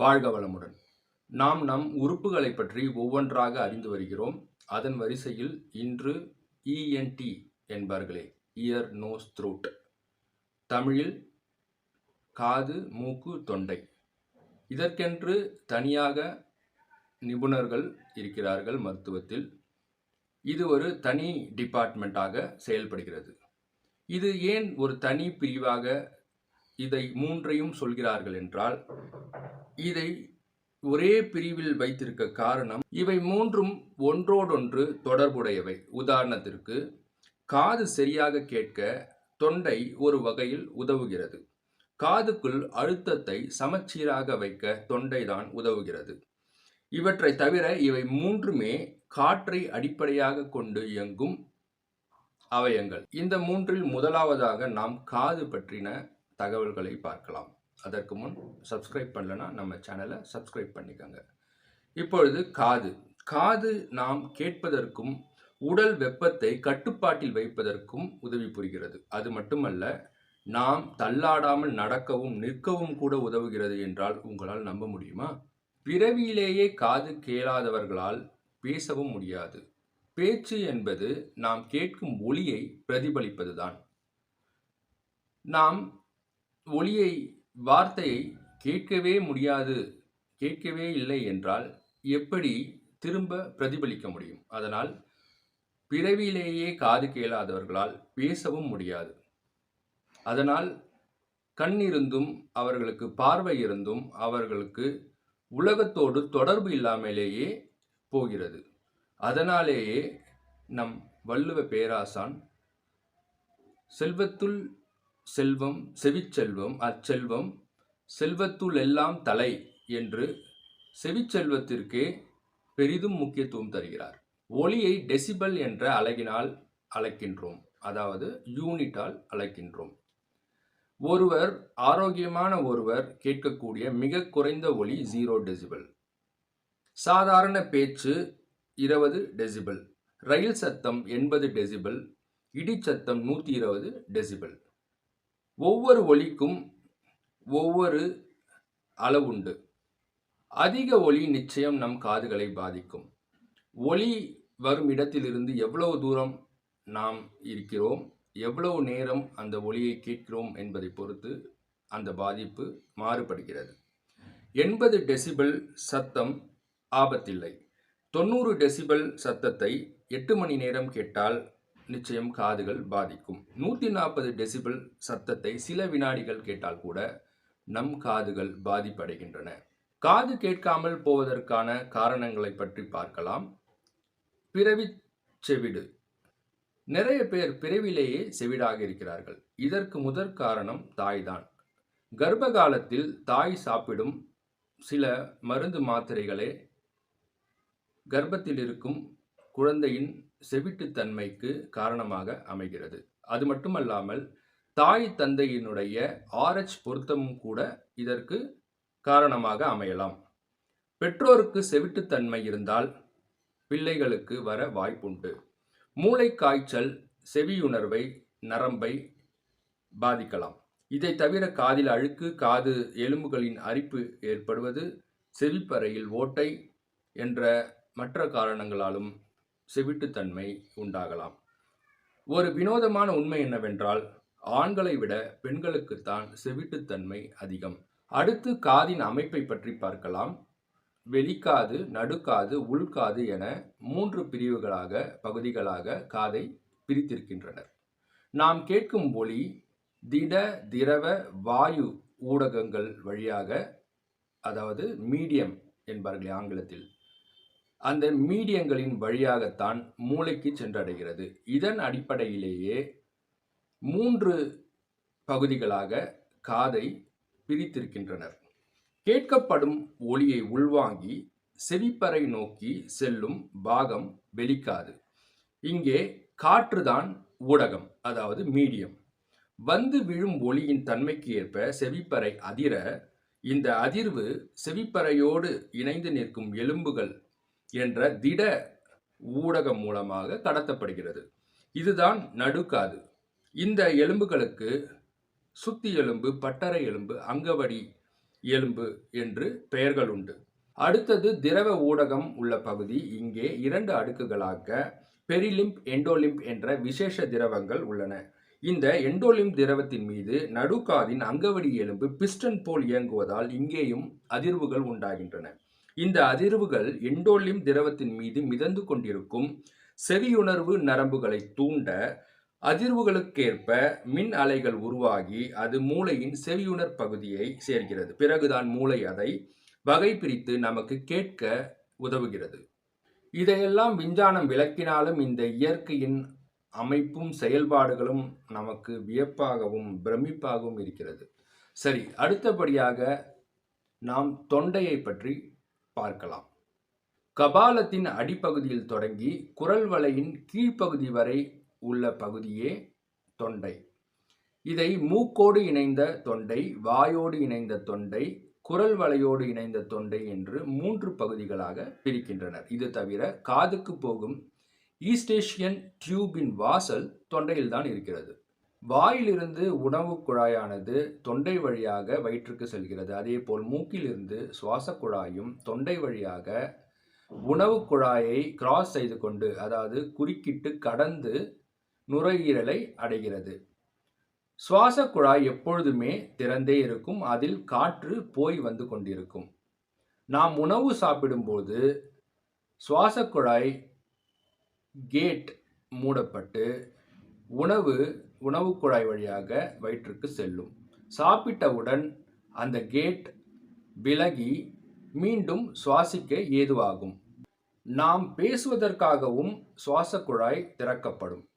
வாழ்க வளமுடன். நாம் நம் உறுப்புகளை பற்றி ஒவ்வொன்றாக அறிந்து வருகிறோம். அதன் வரிசையில் இன்று இஎன்டி என்பார்களே இயர் நோஸ் த்ரோட் தமிழில் காது மூக்கு தொண்டை. இதற்கென்று தனியாக நிபுணர்கள் இருக்கிறார்கள் மருத்துவத்தில். இது ஒரு தனி டிபார்ட்மெண்ட்டாக செயல்படுகிறது. இது ஏன் ஒரு தனி பிரிவாக இதை மூன்றையும் சொல்கிறார்கள் என்றால் இதை ஒரே பிரிவில் வைத்திருக்க காரணம் இவை மூன்றும் ஒன்றோடொன்று தொடர்புடையவை. உதாரணத்திற்கு காது சரியாக கேட்க தொண்டை ஒரு வகையில் உதவுகிறது. காதுக்குள் அழுத்தத்தை சமச்சீராக வைக்க தொண்டைதான் உதவுகிறது. இவற்றை தவிர இவை மூன்றுமே காற்றை அடிப்படையாக கொண்டு இயங்கும் அவயங்கள். இந்த மூன்றில் முதலாவதாக நாம் காது பற்றின தகவல்களை பார்க்கலாம். அதற்கு முன் சப்ஸ்கிரைப் பண்ணலன்னா நம்ம சேனலை சப்ஸ்கிரைப் பண்ணிக்கோங்க. இப்பொழுது காது. காது நாம் கேட்பதற்கும் உடல் வெப்பத்தை கட்டுப்பாட்டில் வைப்பதற்கும் உதவி புரிகிறது. அது மட்டுமல்ல நாம் தள்ளாடாமல் நடக்கவும் நிற்கவும் கூட உதவுகிறது என்றால் உங்களால் நம்ப முடியுமா? பிறவியிலேயே காது கேளாதவர்களால் பேசவும் முடியாது. பேச்சு என்பது நாம் கேட்கும் ஒளியை பிரதிபலிப்பதுதான். நாம் ஒளியை வார்த்தையை கேட்கவே முடியாது கேட்கவே இல்லை என்றால் எப்படி திரும்ப பிரதிபலிக்க முடியும்? அதனால் பிறவியிலேயே காது கேளாதவர்களால் பேசவும் முடியாது. அதனால் கண் இருந்தும் அவர்களுக்கு பார்வை இருந்தும் அவர்களுக்கு உலகத்தோடு தொடர்பு இல்லாமலேயே போகிறது. அதனாலேயே நம் வள்ளுவ பேராசான் செல்வத்துள் செல்வம் செவிச்செல்வம் அச்செல்வம் செல்வத்துள் எல்லாம் தலை என்று செவிச்செல்வத்திற்கே பெரிதும் முக்கியத்துவம் தருகிறார். ஒளியை டெசிபல் என்ற அழகினால் அழைக்கின்றோம். அதாவது யூனிட்டால் அழைக்கின்றோம். ஒருவர் ஆரோக்கியமான ஒருவர் கேட்கக்கூடிய மிக குறைந்த ஒளி ஜீரோ டெசிபல் சாதாரண பேச்சு இருபது டெசிபல் ரயில் சத்தம் எண்பது டெசிபல் இடிச்சத்தம் நூற்றி இருபது டெசிபல் ஒவ்வொரு ஒலிக்கும் ஒவ்வொரு அளவுண்டு. அதிக ஒளி நிச்சயம் நம் காதுகளை பாதிக்கும். ஒளி வரும் இடத்திலிருந்து எவ்வளவு தூரம் நாம் இருக்கிறோம் எவ்வளவு நேரம் அந்த ஒளியை கேட்கிறோம் என்பதை பொறுத்து அந்த பாதிப்பு மாறுபடுகிறது. எண்பது டெசிபல் சத்தம் ஆபத்தில்லை. தொண்ணூறு டெசிபல் சத்தத்தை எட்டு மணி நேரம் கேட்டால் நிச்சயம் காதுகள் பாதிக்கும். நூற்றி நாற்பது டெசிபிள் சத்தத்தை சில வினாடிகள் கேட்டால் கூட நம் காதுகள் பாதிப்படைகின்றன. காது கேட்காமல் போவதற்கான காரணங்களை பற்றி பார்க்கலாம். பிறவி செவிடு. நிறைய பேர் பிறவிலேயே செவிடாக இருக்கிறார்கள். இதற்கு முதற் காரணம் தாய்தான். கர்ப்ப காலத்தில் தாய் சாப்பிடும் சில மருந்து மாத்திரைகளே கர்ப்பத்தில் இருக்கும் குழந்தையின் செவிட்டுத்தன்மைக்கு காரணமாக அமைகிறது. அது மட்டுமல்லாமல் தாய் தந்தையினுடைய ஆர்எச் பொருத்தமும் கூட இதற்கு காரணமாக அமையலாம். பெற்றோருக்கு செவிட்டுத்தன்மை இருந்தால் பிள்ளைகளுக்கு வர வாய்ப்புண்டு. மூளை காய்ச்சல் செவியுணர்வை நரம்பை பாதிக்கலாம். இதை தவிர காதில் அழுக்கு காது எலும்புகளின் அரிப்பு ஏற்படுவது செவிப்பறையில் ஓட்டை என்ற மற்ற காரணங்களாலும் செவிட்டுத்தன்மை உண்டாகலாம். ஒரு வினோதமான உண்மை என்னவென்றால் ஆண்களை விட பெண்களுக்குத்தான் செவிட்டுத்தன்மை அதிகம். அடுத்து காதின் அமைப்பை பற்றி பார்க்கலாம். வெளிக்காது நடுக்காது உள்காது என மூன்று பிரிவுகளாக பகுதிகளாக காதை பிரித்திருக்கின்றனர். நாம் கேட்கும் ஒளி திட திரவ வாயு ஊடகங்கள் வழியாக அதாவது மீடியம் என்பார்கள் ஆங்கிலத்தில். அந்த மீடியங்களின் வழியாகத்தான் மூளைக்கு சென்றடைகிறது. இதன் அடிப்படையிலேயே மூன்று பகுதிகளாக காதை பிரித்திருக்கின்றனர். கேட்கப்படும் ஒளியை உள்வாங்கி செவிப்பறை நோக்கி செல்லும் பாகம் வெளிக்காது. இங்கே காற்றுதான் ஊடகம் அதாவது மீடியம். வந்து விழும் ஒளியின் தன்மைக்கு ஏற்ப செவிப்பறை அதிர இந்த அதிர்வு செவிப்பறையோடு இணைந்து நிற்கும் எலும்புகள் என்ற திட ஊடகம் மூலமாக கடத்தப்படுகிறது. இதுதான் நடுக்காது. இந்த எலும்புகளுக்கு சுத்தி எலும்பு பட்டறை எலும்பு அங்கவடி எலும்பு என்று பெயர்கள் உண்டு. அடுத்தது திரவ ஊடகம் உள்ள பகுதி. இங்கே இரண்டு அடுக்குகளாக பெரிலிம்ப் எண்டோலிம்ப் என்ற விசேஷ திரவங்கள் உள்ளன. இந்த எண்டோலிம்ப் திரவத்தின் மீது நடுக்காதின் அங்கவடி எலும்பு பிஸ்டன் போல் இயங்குவதால் இங்கேயும் அதிர்வுகள் உண்டாகின்றன. இந்த அதிர்வுகள் எண்டோலிம் திரவத்தின் மீது மிதந்து கொண்டிருக்கும் செவியுணர்வு நரம்புகளை தூண்ட அதிர்வுகளுக்கேற்ப மின் அலைகள் உருவாகி அது மூளையின் செவியுணர் பகுதியை சேர்கிறது பிறகுதான் மூளை அதை வகை பிரித்து நமக்கு கேட்க உதவுகிறது. இதையெல்லாம் விஞ்ஞானம் விளக்கினாலும் இந்த இயற்கையின் அமைப்பும் செயல்பாடுகளும் நமக்கு வியப்பாகவும் பிரமிப்பாகவும் இருக்கிறது. சரி அடுத்தபடியாக நாம் தொண்டையை பற்றி பார்க்கலாம். கபாலத்தின் அடிப்பகுதியில் தொடங்கி குரல் வலையின் கீழ்ப்பகுதி வரை உள்ள பகுதியே தொண்டை. இதை மூக்கோடு இணைந்த தொண்டை வாயோடு இணைந்த தொண்டை குரல் வலையோடு இணைந்த தொண்டை என்று மூன்று பகுதிகளாக பிரிக்கின்றனர். இது தவிர காதுக்கு போகும் ஈஸ்டேஷியன் டியூபின் வாசல் தொண்டையில்தான் இருக்கிறது. வாயிலிருந்து உணவு குழாயானது தொண்டை வழியாக வயிற்றுக்கு செல்கிறது. அதே போல் மூக்கிலிருந்து சுவாச குழாயும் தொண்டை வழியாக உணவு குழாயை கிராஸ் செய்து கொண்டு அதாவது குறுக்கிட்டு கடந்து நுரையீரலை அடைகிறது. சுவாச குழாய் எப்பொழுதுமே திறந்தே இருக்கும். அதில் காற்று போய் வந்து கொண்டிருக்கும். நாம் உணவு சாப்பிடும்போது சுவாச குழாய் கேட் மூடப்பட்டு உணவு உணவு குழாய் வழியாக வயிற்றுக்கு செல்லும். சாப்பிட்டவுடன் அந்த கேட் விலகி மீண்டும் சுவாசிக்க ஏதுவாகும். நாம் பேசுவதற்காகவும் சுவாச குழாய் திறக்கப்படும்.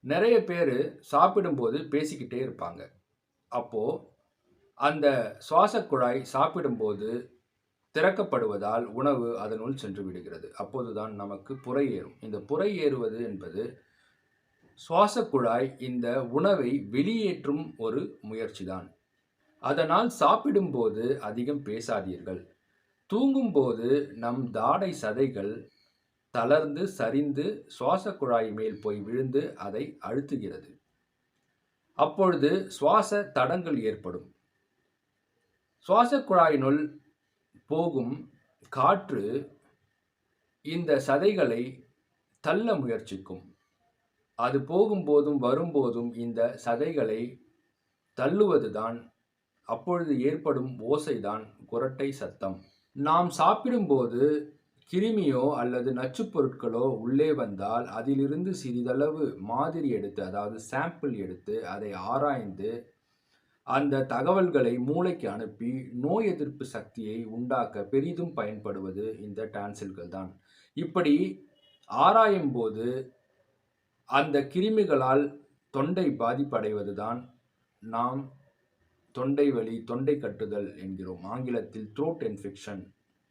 நிறைய பேர் சாப்பிடும்போது பேசிக்கிட்டே இருப்பாங்க. அப்போது அந்த சுவாச குழாய் சாப்பிடும்போது திறக்கப்படுவதால் உணவு அதனுள் சென்று விடுகிறது. அப்போதுதான் நமக்கு புறை ஏறும். இந்த புறை ஏறுவது என்பது சுவாச குழாய் இந்த உணவை வெளியேற்றும் ஒரு முயற்சிதான். அதனால் சாப்பிடும்போது அதிகம் பேசாதீர்கள். தூங்கும்போது நம் தாடை சதைகள் தளர்ந்து சரிந்து சுவாச குழாய் மேல் போய் விழுந்து அதை அழுத்துகிறது. அப்பொழுது சுவாச தடங்கள் ஏற்படும். சுவாச குழாயினுள் போகும் காற்று இந்த சதைகளை தள்ள முயற்சிக்கும். அது போகும்போதும் வரும்போதும் இந்த சதைகளை தள்ளுவதுதான். அப்பொழுது ஏற்படும் ஓசைதான் குரட்டை சத்தம். நாம் சாப்பிடும்போது கிருமியோ அல்லது நச்சுப் பொருட்களோ உள்ளே வந்தால் அதிலிருந்து சிறிதளவு மாதிரி எடுத்து அதாவது சாம்பிள் எடுத்து அதை ஆராய்ந்து அந்த தகவல்களை மூளைக்கு அனுப்பி நோய் எதிர்ப்பு சக்தியை உண்டாக்க பெரிதும் பயன்படுவது இந்த டான்சில்கள் தான் இப்படி ஆராயும் போது அந்த கிருமிகளால் தொண்டை பாதிப்படைவதுதான் நாம் தொண்டை வலி தொண்டை கட்டுதல் என்கிறோம். ஆங்கிலத்தில் த்ரோட் இன்ஃபெக்ஷன்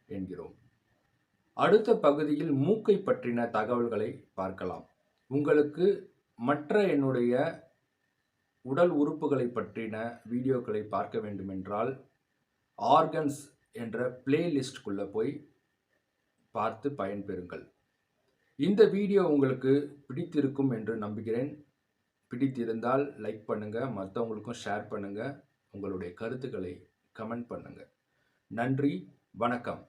என்கிறோம். அடுத்த பகுதியில் மூக்கை பற்றின தகவல்களை பார்க்கலாம். உங்களுக்கு மற்ற என்னுடைய உடல் உறுப்புகளை பற்றின வீடியோக்களை பார்க்க வேண்டுமென்றால் ஆர்கன்ஸ் என்ற பிளேலிஸ்ட்குள்ளே போய் பார்த்து பயன்பெறுங்கள். இந்த வீடியோ உங்களுக்கு பிடித்திருக்கும் என்று நம்புகிறேன். பிடித்திருந்தால் லைக் பண்ணுங்கள் மற்றவங்களுக்கும் ஷேர் பண்ணுங்கள் உங்களுடைய கருத்துக்களை கமெண்ட் பண்ணுங்கள் நன்றி வணக்கம்.